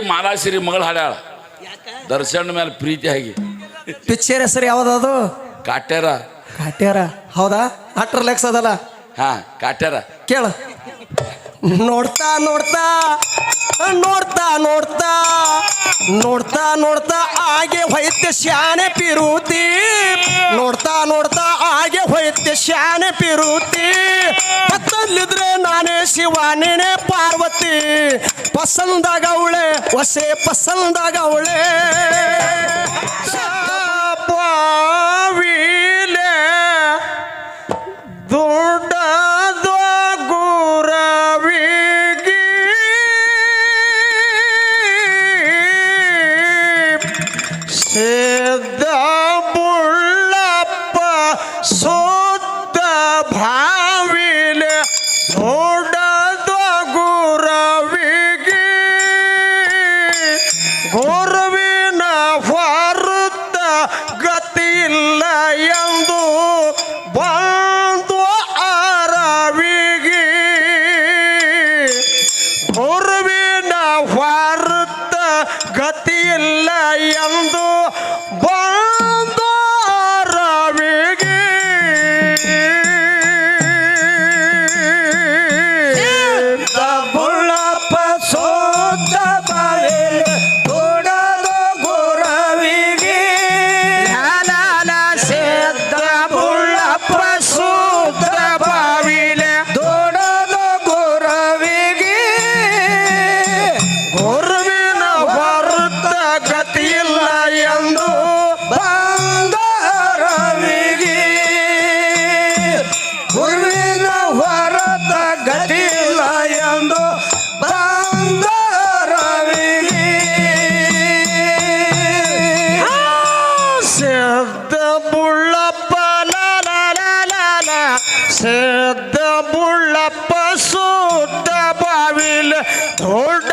ಮಾಲಾಸಿರಿ ಮಗಳು ಹಾಡ್ಯಾಳ. ದರ್ಶನ್ ಮೇಲೆ ಪ್ರೀತಿ ಆಗಿ. ಪಿಕ್ಚರ್ ಹೆಸರು ಯಾವ್ದದು ಕಾಟ್ಯಾರ. ಕಾಟ್ಯಾರ. ಹೌದಾ? ಅಟ್ರ ಲೆಕ್ಸ್ ಅದಲ್ಲ. ಹಾ ಕಾಟ್ಯಾರ. ಕೇಳ. ನೋಡ್ತಾ ನೋಡ್ತಾ ನೋಡ್ತಾ ನೋಡ್ತಾ ನೋಡ್ತಾ ನೋಡ್ತಾ ಹಾಗೆ ಹೊಯ್ತೆ ಶಾನೆ ಪಿರುತಿ. ನೋಡ್ತಾ ನೋಡ್ತಾ ಹಾಗೆ ಹೊಯ್ತೆ ಶಾನೆ ಪಿರುತಿ. ಹತ್ತಲ್ಲಿದ್ರೆ ನಾನೇ ಶಿವಾನಿನೇ ಪಾರ್ವತಿ. ಪಸಂದಾಗ ಅವಳೆ ಹೊಸೆ ಪಸಂದಾಗ ಅವಳೇ. ದೊಡ್ಡ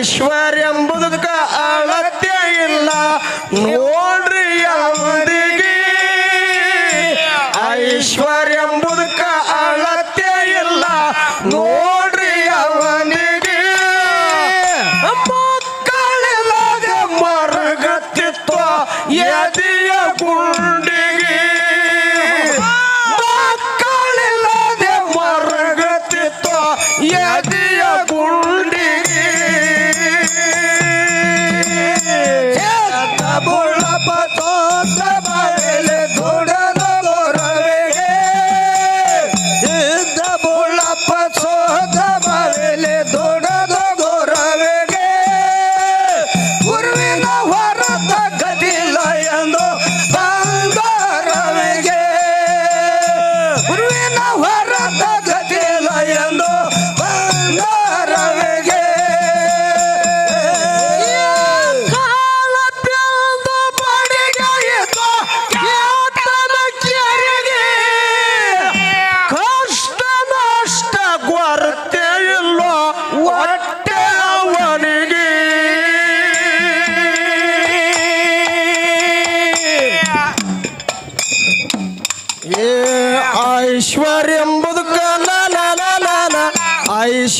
Ishwar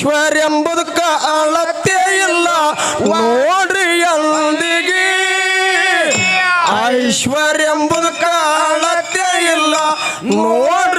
ಎಂಬುದಕ್ಕ ಅಳತೆ ಇಲ್ಲ. ನೋಡ್ರಿ ಎಂದಿಗೆ. ಐಶ್ವರ್ಯ ಎಂಬುದಕ್ಕ ಅಳತೆ ಇಲ್ಲ. ನೋಡ್ರಿ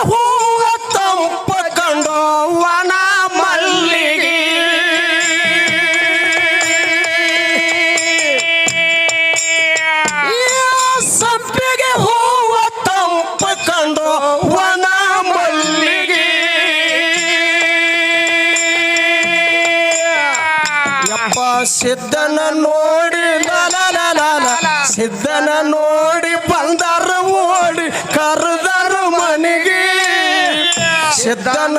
ಹೂವ ಮಲ್ಲಿಗೆ. ಯಪ್ಪ ಸಿದ್ಧನ ನೋಡಿ ಲಲಲಲಲ, ಸಿದ್ಧನ ನೋಡಿ. ಸಿದ್ಧನ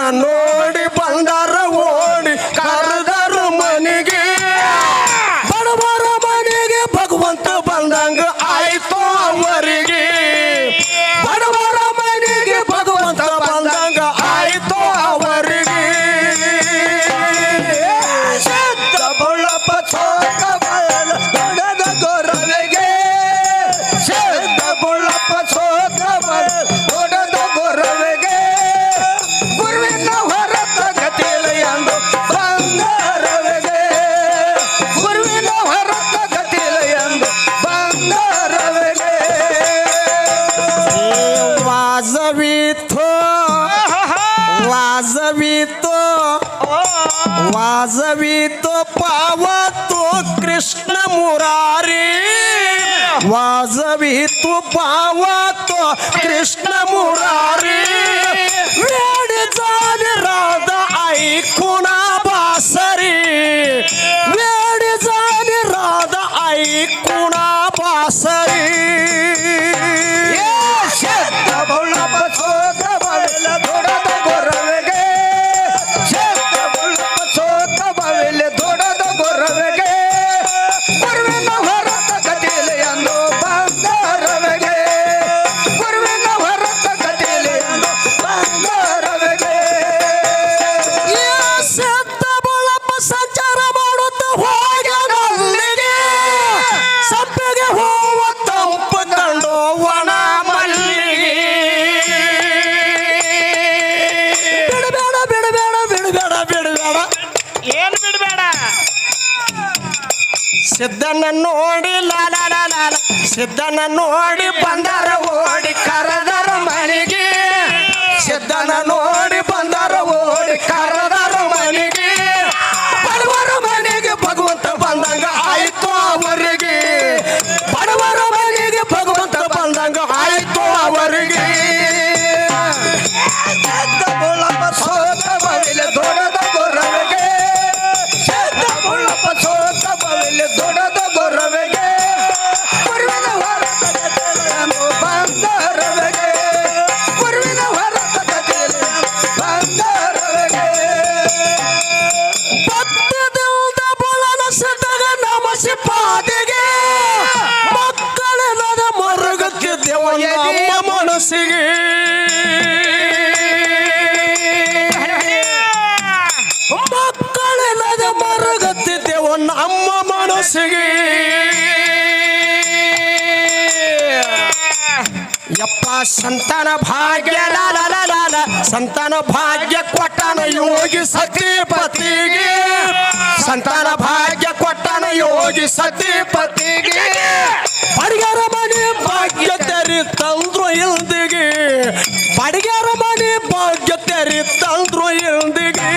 वाजवितो पावतो कृष्ण मुरारी. वाजवितो पावतो कृष्ण मुरारी. वेड जाण राधा ऐकुणा बासरी. वेड जाण राधा ऐकुणा बासरी. ಸಿದ್ಧನ ನೋಡಿ ಲಾಲ ಲಾಲ ನೋಡಿ ಬಂದರ ಓಡಿ ಕರೆದರ ಮನೆಗೆ. ಸಿದ್ದನ ನೋಡಿ ಬಂದರ ಮರುಗುತ್ತಿದ್ದೆವ ಅಮ್ಮ ಮನಸ್ಸಿಗೆ. ಯಪ್ಪ, ಸಂತಾನ ಭಾಗ್ಯ ಲಾಲ ಸಂತಾನ ಭಾಗ್ಯ ಕೊಟ್ಟನ ಯೋಗಿ ಸತಿಪತಿಗೆ. ಸಂತಾನ ಭಾಗ್ಯ ಕೊಟ್ಟನ ಯೋಗಿ ಸತಿಪತಿಗೆ. ಬಡಿಗರ ಮನೆ ಭಾಗ್ಯ ತೆರಿ ತಂದ್ರು ಇಲ್ದಿಗೆ. ಬಡಿಗರ ಮನೆ ಭಾಗ್ಯ ತೆರಿ ತಂದ್ರು ಇಲ್ದಿಗೆ.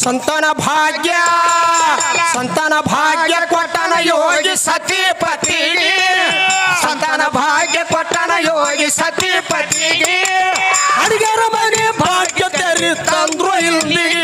ಸಂತಾನ ಭಾಗ್ಯ ಸಂತಾನ ಭಾಗ್ಯ ಕೊಟ್ಟನ ಯೋಗಿ ಸತಿಪತಿ ಸಂತಾನ ಭಾಗ್ಯ ಕೊಟ್ಟನ ಯೋಗಿ ಸತಿಪತಿ ಅಡಿಗೆರ ಮನೆ ಭಾಗ್ಯ ತೆರಿ ತಂದ್ರು ಇಲ್ದಿಗೆ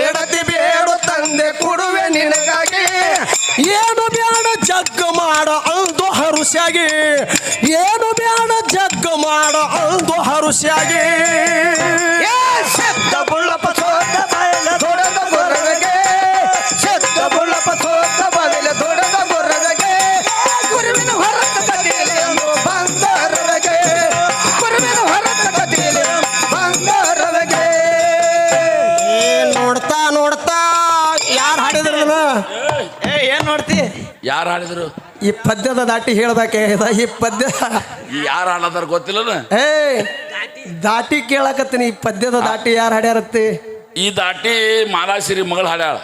ಏನ ಬೇಡು ತಂದೆ ಕೊಡುವೆ ನಿನಗಾಗಿ. ಏನು ಬೇಡ ಜಗ್ಗ ಮಾಡ ಅಂದು ಹರುಷಾಗಿ ಏನು ಬೇಡ ಜಗ್ಗ ಮಾಡ ಅಂದು ಹರುಷಾಗಿ ಏ ಏನ್ ನೋಡ್ತಿ ಯಾರು ಆಡಿದ್ರು ಈ ಪದ್ಯದ ದಾಟಿ ಹೇಳ್ಬೇಕೆ? ಇದ ಈ ಪದ್ಯ. ಯಾರು ಹಾಡದಾರ ಗೊತ್ತಿಲ್ಲನ? ಏ ದಾಟಿ ಕೇಳಕತ್ತೀನಿ. ಈ ಪದ್ಯದ ದಾಟಿ ಯಾರು ಹಾಡ್ಯಾರತ್ತಿ? ಈ ದಾಟಿ ಮಾಲಾಶ್ರೀ ಮಗಳು ಹಾಡ್ಯಾಳ.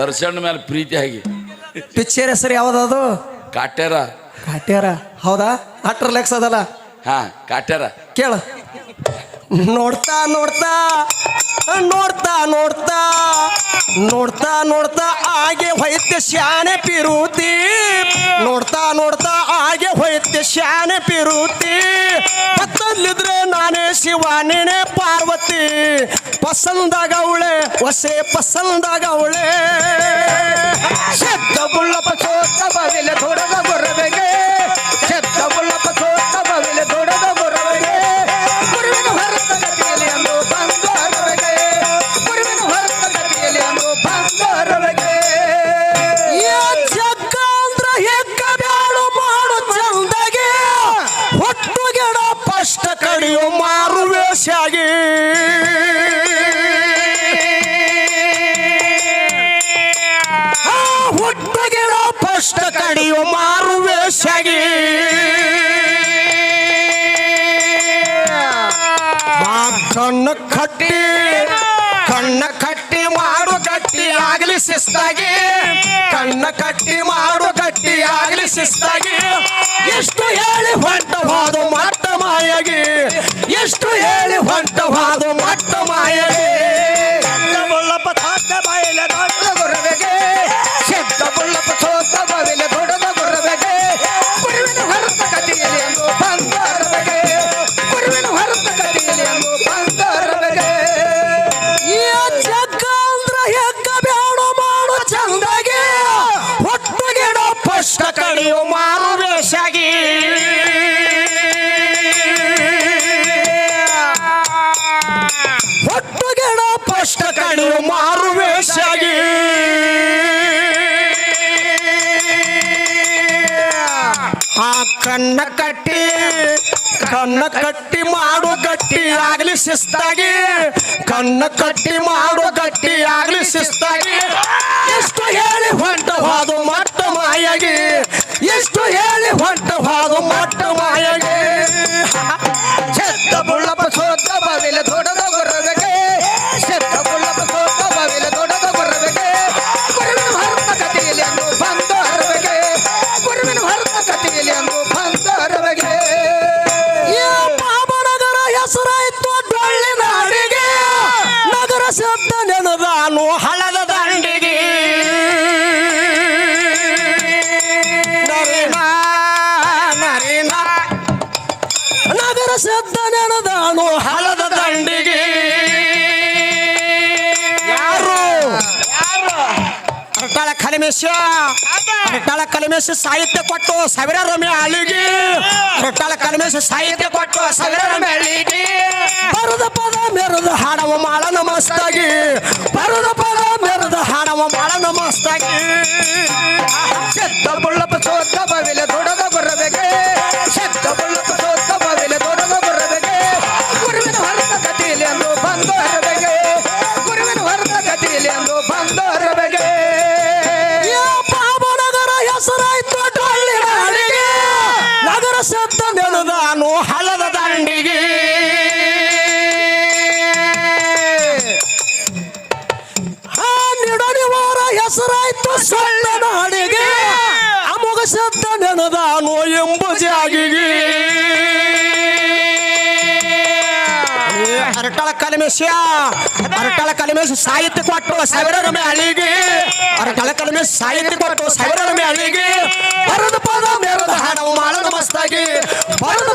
ದರ್ಶನ ಮೇಲೆ ಪ್ರೀತಿ ಆಗಿ. ಪಿಕ್ಚರ್ ಹೆಸರು ಯಾವ್ದದು ಕಾಟ್ಯಾರ. ಕಾಟ್ಯಾರ. ಹೌದಾ? ಅಟ್ರ ಲೆಕ್ಸ್ ಅದಲ್ಲ? ಹಾ ಕಾಟ್ಯಾರ. ಕೇಳ. ನೋಡ್ತಾ ನೋಡ್ತಾ ನೋಡ್ತಾ ನೋಡ್ತಾ ನೋಡ್ತಾ ನೋಡ್ತಾ ಆಗೆ ಹೋಯ್ತೆ ಶಾನೆ ಪಿರುತಿ. ನೋಡ್ತಾ ನೋಡ್ತಾ ಆಗೆ ಹೋಯ್ತೆ ಶಾನೆ ಪಿರುತಿ. ಪತ್ತಲ್ಲಿದ್ರೆ ನಾನೇ ಶಿವ, ನೀನೇ ಪಾರ್ವತಿ. ಪಸಂದಾಗ ಅವಳೆ ಹೊಸೆ ಪಸಂದಾಗ ಅವಳೆ. ಶಬ್ದ ಬುಳ್ಳಪ್ಪ ಚೋತ್ತ ಬಾವಿಲೆ ದೊಡದ ಶಿಸ್ತಾಗಿ ಕಣ್ಣ ಕಟ್ಟಿ ಮಾಡು ಕಟ್ಟಿ ಆಗಲಿ ಶಿಸ್ತಾಗಿ. ಎಷ್ಟು ಕಣ್ಣ ಕಟ್ಟಿ ಕಣ್ಣ ಕಟ್ಟಿ ಮಾಡು ಗಟ್ಟಿ ಆಗಲಿ ಶಿಸ್ತಾಗಿ. ಕಣ್ಣ ಕಟ್ಟಿ ಮಾಡು ಕಲಿಮೇಶ ರಟ್ಟಾಳ ಕಲಮೇಶ ಸಾಹಿತ್ಯ ಕೊಟ್ಟು ಸಾವಿರ ರಮೆ ಅಳಿಗೆ. ರಟ್ಟಾಳ ಕಲಮೇಶ ಸಾಹಿತ್ಯ ಕೊಟ್ಟು ಸಾವಿರ ರಮೆ ಅಳಿಗೆ. ಬರದ ಪದ ಮೆರದ ಹಾಡವ ಮಾಳನ ಮಸ್ತಾಗಿ. ಬರದ ಪದ ಮೆರದ ಹಾಡವ ಮಾಳನ ಮಸ್ತಾಗಿ. ಶಕ್ತ ಬುಳ್ಳಪ್ಪ ಸೋತ ಬವಿಲೆ ದೊಡದ ಬರಬೇಕೆ ಶಕ್ತ ಬುಳ್ಳಪ್ಪ ಸತ್ತ ನೆನದಾನು ಹಲದ ದಂಡಿಗೆ. ಆ ನಿಡನಿವಾರ ಹೆಸರಾಯ್ತು ಸಣ್ಣ ನಾಡಿಗೆ ಅಮೋಘ ಸತ್ತ ನೆನದಾನು ಎಂಬ ಜಾಗಿಗೆ ಅರಟಾಳ ಕಲಿಮೇಶ ಅರಟಾಳ ಕಲಮೇಶ ಸಾಹಿತ್ಯ ಕೊಟ್ಟು ಸಾವಿರಾರು ಮ್ಯಾಲಿಗೆ ಅರಟಾಳ ಕಲಮೇಶ ಸಾಹಿತ್ಯ ಕೊಟ್ಟು ಸಾವಿರಾರು ಮ್ಯಾಲಿಗೆ ಬರದ ಪದ ಮೇರದ ಹಾಡವು ಮಾಳನ ಮಸ್ತಾಗಿ ಬರದ